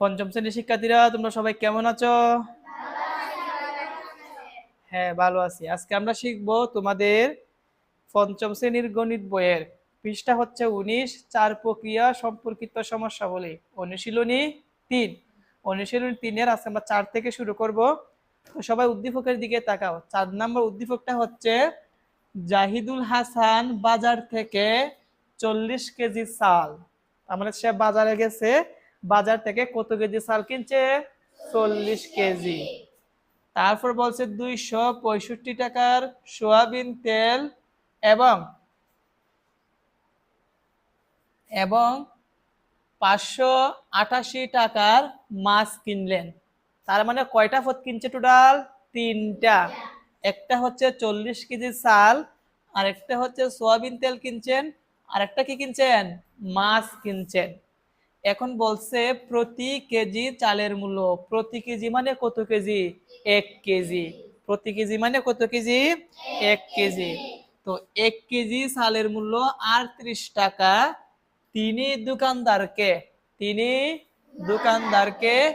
পঞ্চম শ্রেণির শিক্ষার্থীরা, তোমরা সবাই কেমন আছো? হ্যাঁ ভালো আছি। আজকে আমরা শিখব তোমাদের পঞ্চম শ্রেণির গণিত বইয়ের। পৃষ্ঠা হচ্ছে উনিশ, চার প্রক্রিয়া, সম্পর্কিত সমস্যা বলে অনুশীলনী তিন। অনুশীলনী তিনের আজকে আমরা চার থেকে শুরু করব। সবাই উদ্দীপকের দিকে তাকাও। চার নম্বর উদ্দীপকটা হচ্ছে, জাহিদুল হাসান বাজার থেকে চল্লিশ কেজি চাল। আমাদের সে বাজারে গেছে বাজার থেকে কত কেজি চাল কিনছে? চল্লিশ কেজি। তারপর বলছে দুইশো পঁয়ষট্টি টাকার সোয়াবিন তেল এবং এবং পাঁচশো আটাশি টাকার মাছ কিনলেন। তার মানে কয়টা পথ কিনছে টোটাল? তিনটা। একটা হচ্ছে চল্লিশ কেজি চাল আর একটা হচ্ছে সোয়াবিন তেল কিনছেন আর একটা কি কিনছেন? মাছ কিনছেন। এখন বলছে প্রতি কেজি চালের মূল্য, প্রতি কেজি মানে কত কেজি? এক কেজি। প্রতি কেজি মানে কত কেজি? এক কেজি। তো এক কেজি চালের মূল্য আটত্রিশ টাকা। তিনি দোকানদারকে তিনি দোকানদারকে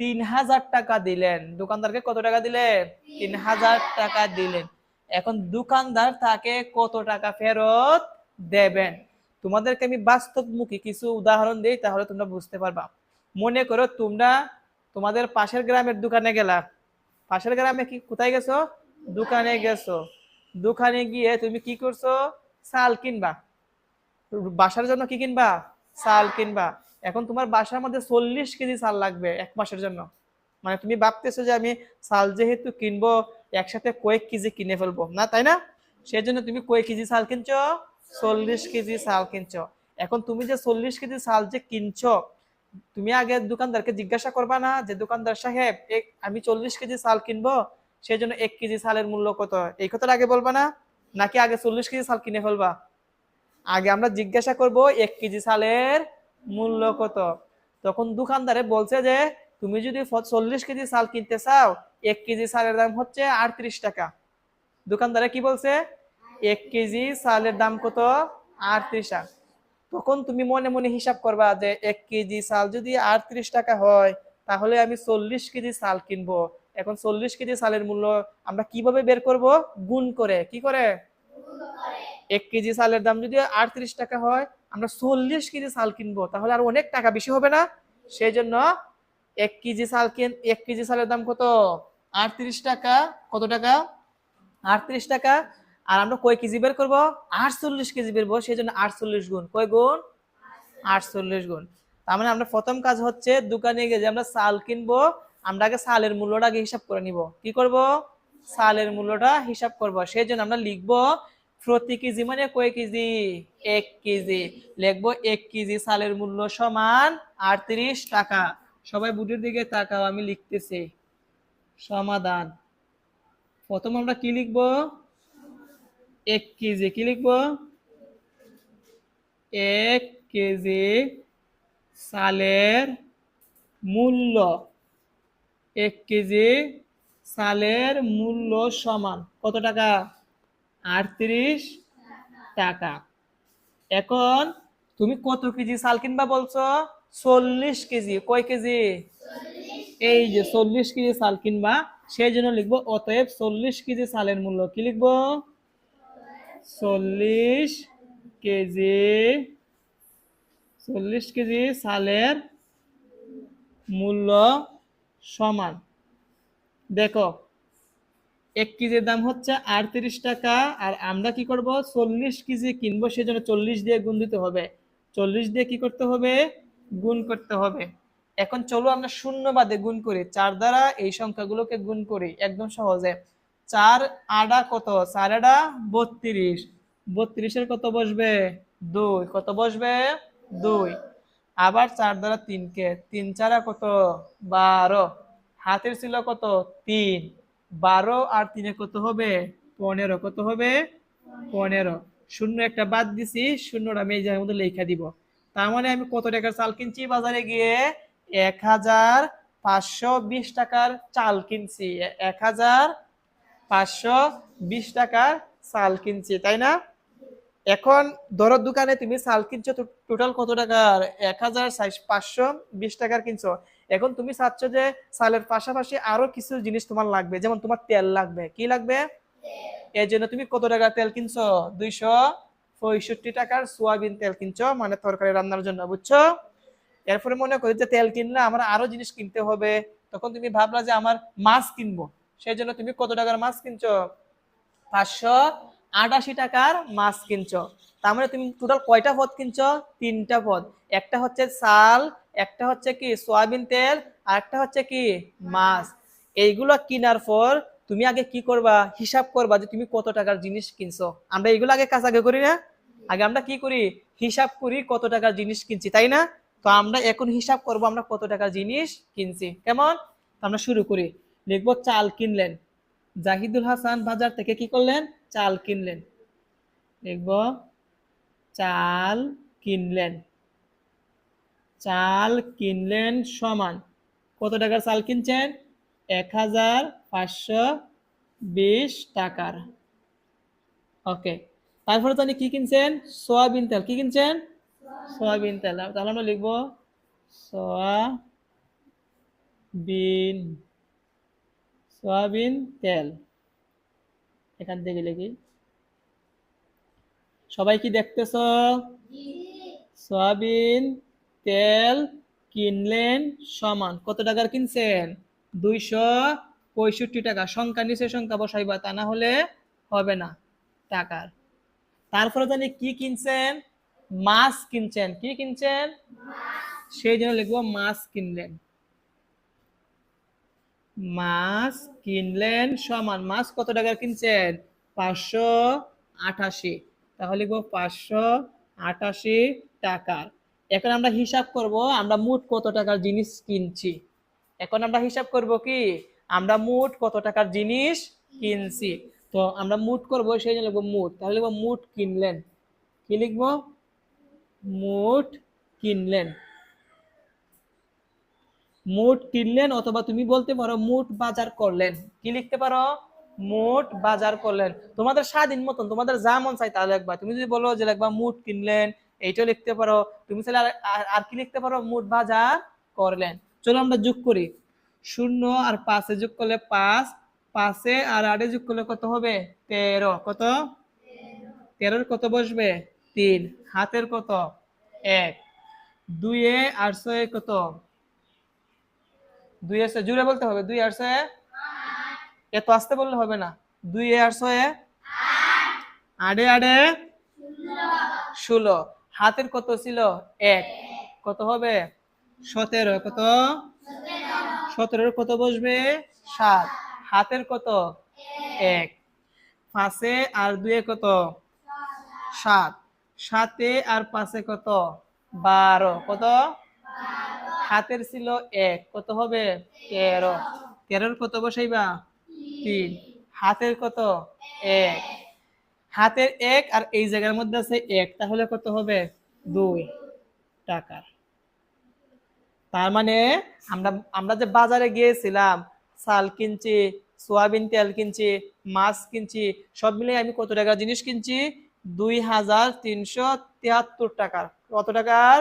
তিন হাজার টাকা দিলেন। দোকানদারকে কত টাকা দিলেন? তিন হাজার টাকা দিলেন। এখন দোকানদার তাকে কত টাকা ফেরত দেবেন? তোমাদেরকে আমি বাস্তবমুখী কিছু উদাহরণ দিই, তাহলে তোমরা বুঝতে পারবা। মনে করো তোমরা তোমাদের পাশের গ্রামের দোকানে গেলা। পাশের গ্রামে কি, কোথায় গেছো? দোকানে গেছো। দোকানে গিয়ে তুমি কি করছ? চাল কিনবা। বাসার জন্য কি কিনবা? চাল কিনবা। এখন তোমার বাসার মধ্যে চল্লিশ কেজি চাল লাগবে এক মাসের জন্য। মানে তুমি ভাবতেছো যে আমি চাল যেহেতু কিনবো, একসাথে কয়েক কেজি কিনে ফেলব। না, তাই না? সেই জন্য তুমি কয়েক কেজি চাল কিনছো। চল্লিশ কেজি চাল কিনছো। এখন তুমি যে চল্লিশ কেজি চাল যে কিনছো, তুমি আগে দোকানদারকে জিজ্ঞাসা করবা না যে, দোকানদার সাহেব আমি চল্লিশ কেজি চাল কিনবো সেই জন্য এক কেজি চালের মূল্য কত? এই কথাটা আগে বলবা না? নাকি আগে চল্লিশ কেজি চাল কিনে ফেলবা? আগে আমরা জিজ্ঞাসা করব, এক কেজি চালের মূল্য কত? তখন দোকানদারে বলছে যে, তুমি যদি চল্লিশ কেজি চাল কিনতে চাও, এক কেজি চালের দাম হচ্ছে আটত্রিশ টাকা। দোকানদারে কি বলছে? এক কেজি চালের দাম কত? আটত্রিশ টাকা। তখন তুমি মনে মনে হিসাব করবা যে এক কেজি চাল যদি আটত্রিশ টাকা হয়, তাহলে আমি চল্লিশ কেজি চাল কিনবো। এখন চল্লিশ কেজি চালের মূল্য আমরা কীভাবে বের করব? গুণ করে। কি করে? এক কেজি চালের দাম যদি আটত্রিশ টাকা হয়, আমরা চল্লিশ কেজি চাল কিনবো। তাহলে আর অনেক টাকা বেশি হবে না? সেই জন্য এক কেজি চাল কিন এক কেজি চালের দাম কত? আটত্রিশ টাকা। কত টাকা? আটত্রিশ টাকা। আর আমরা কয় কেজি বের করব? আটচল্লিশ কেজি বেরবো সেই জন্য আটচল্লিশ গুণ। কয় গুণ? আটচল্লিশ গুণ। তার মানে আমরা প্রথম কাজ হচ্ছে দোকানে গিয়ে যে আমরা চাল কিনবো, আমরা আগে চালের মূল্যটা আগে হিসাব করে নিব। কি করব? চালের মূল্যটা হিসাব করব। সেই জন্য আমরা লিখব প্রতি কেজি মানে কয় কেজি? এক কেজি। লিখব এক কেজি চালের মূল্য সমান আটত্রিশ টাকা। সবাই বুটের দিকে তাকাও, আমি লিখতেছি। সমাধান। প্রথম আমরা কি লিখব? এক কেজি কি লিখব? এক কেজি চালের মূল্য। এক কেজি চালের মূল্য সমান কত টাকা? আটত্রিশ টাকা। এখন তুমি কত কেজি চাল কিনবা বলছো? চল্লিশ কেজি। কয় কেজি? এই যে চল্লিশ কেজি চাল কিনবা, সেই জন্য লিখব, অতএব চল্লিশ কেজি চালের মূল্য কি লিখব? চল্লিশ কেজি চল্লিশ কেজি সালের মূল্য সমান। দেখো, এক কেজির দাম হচ্ছে আটত্রিশ টাকা, আর আমরা কি করব? চল্লিশ কেজি কিনবো, সেজন্য চল্লিশ দিয়ে গুণ দিতে হবে। চল্লিশ দিয়ে কি করতে হবে? গুণ করতে হবে। এখন চলো আমরা শূন্য বাদে গুণ করি। চার দ্বারা এই সংখ্যাগুলোকে গুণ করি। একদম সহজে। চার আডা কত? চার আডা বত্রিশ। বত্রিশের কত বসবে? দুই। কত বসবে? দুই। আবার চার দ্বারা তিনকে। তিন চারা কত? বারো। হাতের ছিল কত? তিন। বারো আর তিনে কত হবে? পনেরো। কত হবে? পনেরো। শূন্য একটা বাদ দিছি, শূন্যটা আমি এই জায়গার মধ্যে লেখা দিব। তার মানে আমি কত টাকার চাল কিনছি? বাজারে গিয়ে এক হাজার পাঁচশো বিশ টাকার চাল কিনছি। এক হাজার পাঁচশো বিশ টাকার চাল কিনছি, তাই না? এখন ধরো দোকানে তুমি চাল কিনছো টোটাল কত টাকার? এক হাজার পাঁচশো বিশ টাকার কিনছো। এখন তুমি চাচ্ছ যে চালের পাশাপাশি আরও কিছু জিনিস তোমার লাগবে, যেমন তোমার তেল লাগবে। কি লাগবে? এর জন্য তুমি কত টাকা তেল কিনছো? দুইশো পঁয়ষট্টি টাকার সোয়াবিন তেল কিনছো মানে তরকারি রান্নার জন্য, বুঝছ? এরপরে মনে করি যে তেল কিনলে আমার আরও জিনিস কিনতে হবে। তখন তুমি ভাবলা যে আমার মাছ কিনবো। সেই জন্য তুমি কত টাকার মাছ কিনছো? পাঁচশো আটাশি টাকার মাছ কিনছো। তার মানে তুমি টোটাল কয়টা পদ কিনছো? তিনটা পদ। একটা হচ্ছে চাল, একটা হচ্ছে কি সয়াবিন তেল, আর একটা হচ্ছে কি মাছ। এইগুলো কেনার পর তুমি আগে কি করবা? হিসাব করবা যে তুমি কত টাকার জিনিস কিনছো। আমরা এগুলো আগে কাজ আগে করি না? আগে আমরা কি করি? হিসাব করি কত টাকার জিনিস কিনছি, তাই না? তো আমরা এখন হিসাব করব আমরা কত টাকার জিনিস কিনছি। কেমন? আমরা শুরু করি। লিখব চাল কিনলেন। জাহিদুল হাসান বাজার থেকে কি করলেন? চাল কিনলেন। লিখব চাল কিনলেন। চাল কিনলেন সমান। কত টাকার চাল কিনছেন? এক হাজার পাঁচশো বিশ টাকার। ওকে, তারপরে তো কি কিনছেন? সোয়াবিন তেল। কি কিনছেন? সোয়াবিন তেল। তাহলে আমরা লিখব সয়াবিন সয়াবিন তেল। এখান থেকে লিখি। সবাই কি দেখতেছ? সয়াবিন তেল কিনলেন সমান। কত টাকার কিনছেন? দুইশো পঁয়ষট্টি টাকা। সংখ্যা নিচে সংখ্যা বসাইবা তা না হলে হবে না টাকার। তারপরে জানি কি কিনছেন? মাছ কিনছেন। কি কিনছেন? সেই জন্য লিখব মাছ কিনলেন। মাছ কিনলেন, সমান মাছ কত টাকার কিনছেন? পাঁচশো আটাশি। তাহলে লিখব পাঁচশো আটাশি টাকার। এখন আমরা হিসাব করব, আমরা মোট কত টাকার জিনিস কিনছি? এখন আমরা হিসাব করব কি? আমরা মোট কত টাকার জিনিস কিনছি? তো আমরা মুট করব, সেই জন্য লিখব মুট। তাহলে লিখব মুট কিনলেন। কি লিখব? মুট কিনলেন। মুট কিনলেন অথবা তুমি বলতে পারো মুট বাজার করলেন। কি লিখতে পারো? মুট বাজার করলেন। তোমাদের স্বাধীন মতন, তোমাদের যা মন চাই তা লিখবা। তুমি যদি বলো যে লিখবা মুট কিনলেন, এইটাও লিখতে পারো। তুমি চাইলে আর- কি লিখতে পারো? মুট বাজার করলেন। চলো আমরা যোগ করি। শূন্য আর পাঁচে যোগ করলে পাঁচ, পাঁচে আর আটে যোগ করলে কত হবে? তেরো। কত? তেরোর কত বসবে? তিন। হাতের কত? এক। দুইয়ে আর ছয়ে কত? দুই আর জুড়ে বলতে হবে, দুই আর ছয়ে এত আসতে বললে হবে না। দুই ছয়ে আড়ে আড়ে? ষোলো। হাতের কত ছিল? এক। কত হবে? সতেরো। কত? সতেরোর কত বসবে? সাত। হাতের কত? এক। পাঁচে আর দুয়ে কত? সাত। সাতে আর পাঁচে কত? বারো। কত? হাতের ছিল এক, কত হবে? তেরো। তেরোর কত বসাইবা? তিন। হাতের কত? এক। হাতের এক আর এই জায়গার মধ্যে আছে এক, তাহলে কত হবে? দুই টাকার। তার মানে আমরা আমরা যে বাজারে গিয়েছিলাম, চাল কিনছি, সোয়াবিন তেল কিনছি, মাছ কিনছি, সব মিলে আমি কত টাকার জিনিস কিনছি? দুই হাজার তিনশো তিয়াত্তর টাকার। কত টাকার?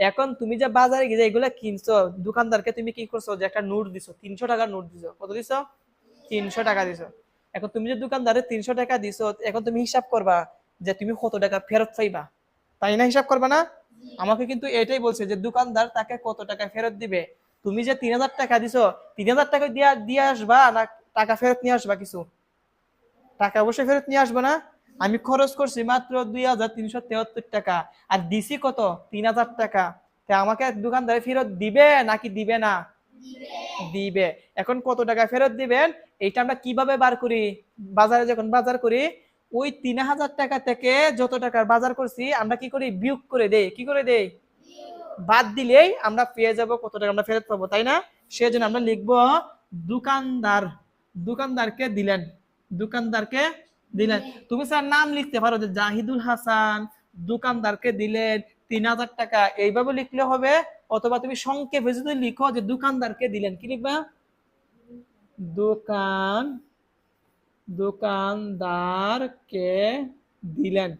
এখন তুমি যে বাজারে গিয়ে এগুলা কিনছো, দোকানদারকে তুমি কি করছ? যে একটা নোট দিছো, তিনশো টাকার নোট দিছো। কত দিছো? তিনশো টাকা দিছো। এখন তুমি যে দোকানদারে তিনশো টাকা দিছো, এখন তুমি হিসাব করবা যে তুমি কত টাকা ফেরত পাইবা। তাই না হিসাব করবা না? আমাকে কিন্তু এটাই বলছে যে দোকানদার তাকে কত টাকা ফেরত দিবে? তুমি যে তিন হাজার টাকা দিছো, তিন হাজার টাকা দিয়া, দিয়ে আসবা না টাকা ফেরত নিয়ে আসবা কিছু? টাকা অবশ্যই ফেরত নিয়ে আসবে না? আমি খরচ করছি মাত্র দুই হাজার তিনশো তেহাত্তর টাকা। আর দিছি কত? তিন হাজার টাকা। তা আমাকে দোকানদার ফেরত দিবে নাকি দিবে না? দিবে। এখন কত টাকা ফেরত দিবেন? এটা আমরা কীভাবে বার করি? বাজারে যখন বাজার করি, ওই তিন হাজার টাকা থেকে যত টাকার বাজার করছি, আমরা কি করি? বিয়োগ করে দেই। কি করে দেই? বাদ দিলেই আমরা পেয়ে যাব কত টাকা আমরা ফেরত পাবো, তাই না? সেজন্য আমরা লিখব দোকানদার। দোকানদারকে দিলেন। দোকানদারকে দিলেন। তুমি স্যার নাম লিখতে পারো যে জাহিদুল হাসান দোকানদারকে দিলেন তিন হাজার টাকা। এইভাবে লিখলে হবে? অথবা তুমি সংক্ষেপে যদি লিখো যে দোকানদারকে দিলেন, কি লিখবা? দোকান, দোকানদারকে দিলেন।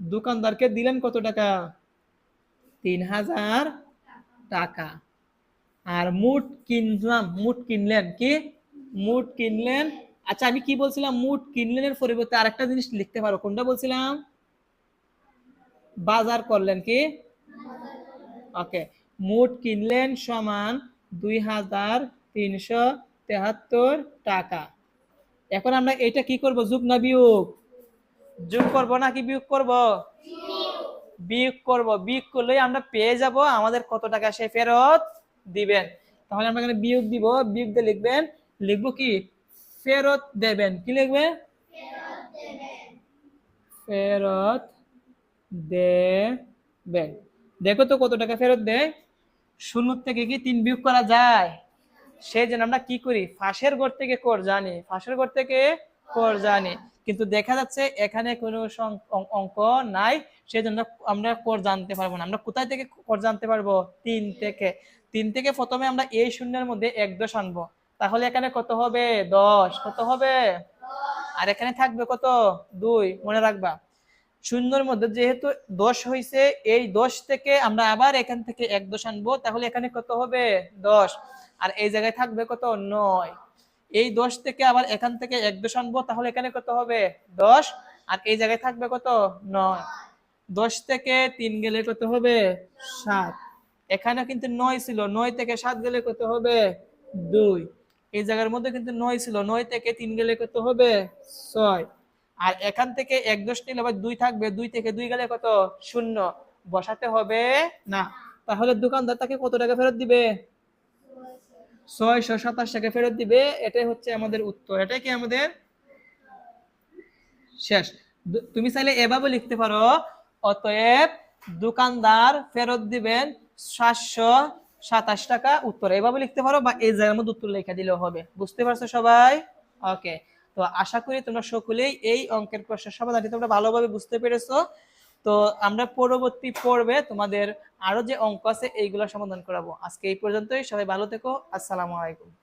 দোকানদারকে দিলেন কত টাকা? তিন হাজার টাকা। আর মুট কিনলাম, মুট কিনলেন কি? মুট কিনলেন আচ্ছা আমি কি বলছিলাম? মুট কিনলেনের পরিবর্তে আরেকটা জিনিস লিখতে পারো। কোনটা বলছিলাম? বাজার করলেন কি? ওকে মুট কিনলেন সমান দুই হাজার তিনশো তেহাত্তর টাকা। এখন আমরা এটা কি করব? যুগ না বিয়োগ? যোগ করব নাকি বিয়োগ করব? বিয়োগ করব। বিয়োগ করলে আমরা পেয়ে যাব আমাদের কত টাকা সে ফেরত দিবেন। তাহলে আমরা এখানে বিয়োগ দিব। বিয়োগ দিয়ে লিখবেন, লিখব কি? ফেরত দেবেন। কি লিখবে? ফেরত দেবেন। দেখো তো কত টাকা ফেরত দেয়। শূন্য থেকে কি তিন বিয়োগ করা যায়? সেই জন্য আমরা কি করি? ফাঁসের ঘর থেকে কর জানি। ফাঁসের ঘর থেকে কর জানি। কিন্তু দেখা যাচ্ছে এখানে কোনো অঙ্ক নাই। সেই জন্য আমরা কর জানতে পারব না। আমরা কোথায় থেকে কর জানতে পারব? তিন থেকে। তিন থেকে প্রথমে আমরা এই শূন্যের মধ্যে এক দশ আনব। তাহলে এখানে কত হবে? দশ। কত হবে? আর এখানে থাকবে কত? দুই। মনে রাখবা, শূন্যর মধ্যে যেহেতু দশ হয়েছে এই দশ থেকে আমরা আবার এখান থেকে এক দশ আনব, তাহলে এখানে কত হবে? দশ। আর এই জায়গায় থাকবে কত? নয়। এই দশ থেকে আবার এখান থেকে এক দশ আনব, তাহলে এখানে কত হবে? দশ। আর এই জায়গায় থাকবে কত? নয়। দশ থেকে তিন গেলে কত হবে? সাত। এখানে কিন্তু নয় ছিল। নয় থেকে সাত গেলে কত হবে? দুই। এই জায়গার মধ্যে কিন্তু নয় ছিল। নয় থেকে তিন গেলে কত হবে? ছয়। আর এখান থেকে এক দশ নিলে আবার দুই থাকবে। দুই থেকে দুই গেলে কত? শূন্য। বসাতে হবে না। তাহলে দোকানদার তাকে কত টাকা ফেরত দিবে? ছয়শো সাতাশ টাকা ফেরত দিবে। এটাই হচ্ছে আমাদের উত্তর। এটাই কি আমাদের শেষ? তুমি চাইলে এভাবে লিখতে পারো। অতএব দোকানদার ফেরত দিবেন সাতশো সাতাশ টাকা উত্তর। এভাবে লিখতে পারো বা এই জায়গার মধ্যে উত্তর লেখা দিলেও হবে। বুঝতে পারছ সবাই? ওকে তো আশা করি তোমরা সকলেই এই অঙ্কের প্রশ্নের সমাধানটি তোমরা ভালোভাবে বুঝতে পেরেছ। তো আমরা পরবর্তী পর্বে তোমাদের আরও যে অঙ্ক আছে, এইগুলো সমাধান করাবো। আজকে এই পর্যন্তই। সবাই ভালো থেকো। আসসালামু আলাইকুম।